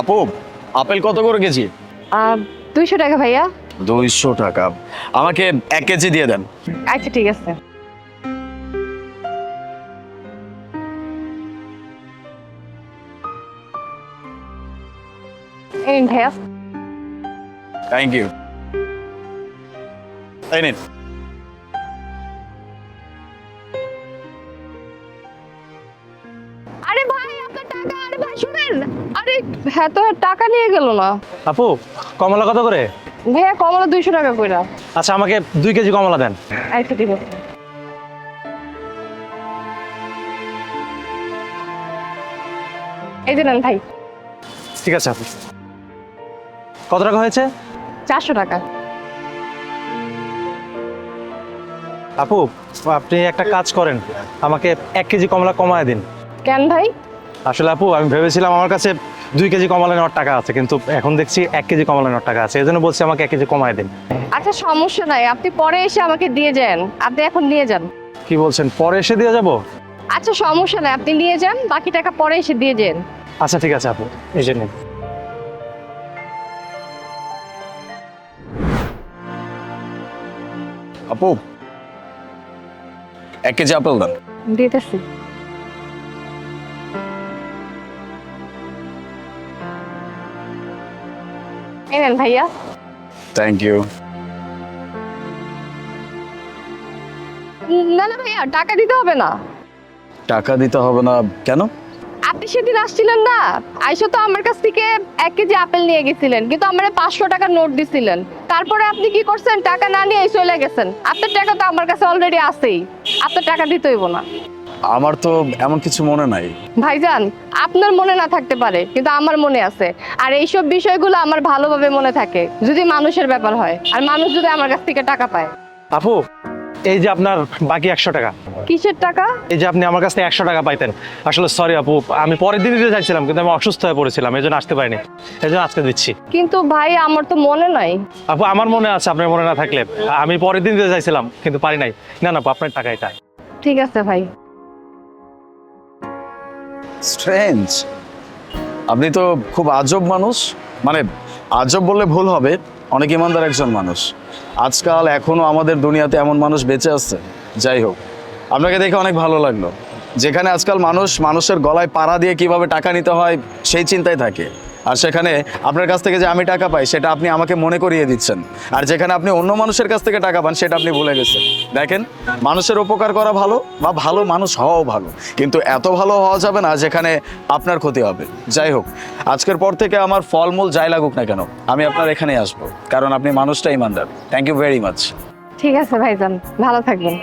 আপু আপেল কত করে কেজি? দুইশো টাকা ভাইয়া। দুইশো টাকা। আমাকে এক কেজি দিয়ে দেন। আচ্ছা ঠিক আছে। নিন ভাইয়া। থ্যাংক ইউ এই আরে ভাই আপনার টাকা আরে ভাই শুনেন। আরে হ্যাঁ তো টাকা নিয়ে গেল না। আপু কমলা কত করে? ভাইয়া কমলা দুইশো টাকা কইরা। আচ্ছা আমাকে দুই কেজি কমলা দেন। ঠিক আছে এই যে নেন ভাই। ঠিক আছে আপু। কত টাকা হয়েছে? চারশো টাকা। আপু আপনি একটা কাজ করেন। আমাকে এক কেজি কমলা কমায় দিন। কেন ভাই? আসলে আপু আমি ভেবেছিলাম আমার কাছে দুই কেজি কমলা নেওয়ার টাকা আছে কিন্তু এখন দেখছি এক কেজি কমলা নেওয়ার টাকা আছে এই জন্য বলছি আমাকে এক কেজি কমায় দিন। আচ্ছা সমস্যা নাই। আপনি পরে এসে আমাকে দিয়ে যান। আপনি এখন নিয়ে যান। কি বলছেন পরে এসে দিয়ে যাব? আচ্ছা সমস্যা নাই। আপনি নিয়ে যান বাকি টাকা পরে এসে দিয়ে যান। আচ্ছা ঠিক আছে আপু এই যে নিন। আপু এক কেজি আপেল দেন। দিতেছি। এই নেন ভাইয়া। থ্যাংক ইউ না না ভাইয়া টাকা দিতে হবে না। টাকা দিতে হবে না কেন? আপনি সেদিন আসছিলেন না? আইসা তো আমার কাছ থেকে এক কেজি আপেল নিয়ে গেছিলেন কিন্তু আমার পাঁচশো টাকার নোট দিছিলেন। তারপরে আপনি কি করছেন? টাকা না নিয়ে চলে গেছেন। আপনার টাকা তো আমার কাছে অলরেডি আছেই। আপনার টাকা দিতে হইব না। আমার তো এমন কিছু মনে নাই। ভাইজান আপনার মনে না থাকতে পারে কিন্তু আমার মনে আছে। আর এইসব বিষয়গুলো আমার ভালোভাবে মনে থাকে যদি মানুষের ব্যাপার হয়। আর মানুষ যদি আমার কাছ থেকে টাকা পায়। আপু এই যে আপনার বাকি একশো টাকা। কিসের টাকা? এই যে আপনি আমার কাছ থেকে একশো টাকা পাইতেন। আসলে সরি আপু আমি পরের দিন দিতে চাইছিলাম কিন্তু আমি অসুস্থ হয়ে পড়েছিলাম এই জন্য আসতে পারিনি। এই জন্য আজকে দিচ্ছি। কিন্তু ভাই আমার তো মনে নাই। আপু আমার মনে আছে আপনার মনে না থাকলে। আমি পরের দিন দিতে চাইছিলাম কিন্তু পারি নাই। না না আপু, আপনার টাকা এটা। ঠিক আছে ভাই। স্ট্রেঞ্জ আপনি তো খুব আজব মানুষ। মানে আজব বললে ভুল হবে, অনেক ইমানদার একজন মানুষ। আজকাল এখনও আমাদের দুনিয়াতে এমন মানুষ বেঁচে আছে। যাই হোক, আপনাকে দেখে অনেক ভালো লাগল। যেখানে আজকাল মানুষ মানুষের গলায় পাড়া দিয়ে কীভাবে টাকা নিতে হয়, সেই চিন্তায় থাকে। আর সেখানে আপনার কাছ থেকে যে আমি টাকা পাই, সেটা আপনি আমাকে মনে করিয়ে দিচ্ছেন। আর যেখানে আপনি অন্য মানুষের কাছ থেকে টাকা পান, সেটা আপনি ভুলে গেছেন। দেখেন, মানুষের উপকার করা ভালো বা ভালো মানুষ হওয়াও ভালো। কিন্তু এত ভালো হওয়া যাবে না যেখানে আপনার ক্ষতি হবে। যাই হোক, আজকের পর থেকে আমার ফলমূল যাই লাগুক না কেন, আমি আপনার এখানেই আসব। কারণ আপনি মানুষটা ইমানদার। থ্যাংক ইউ ভেরি মাচ ঠিক আছে, ভাইজান। ভালো থাকবেন।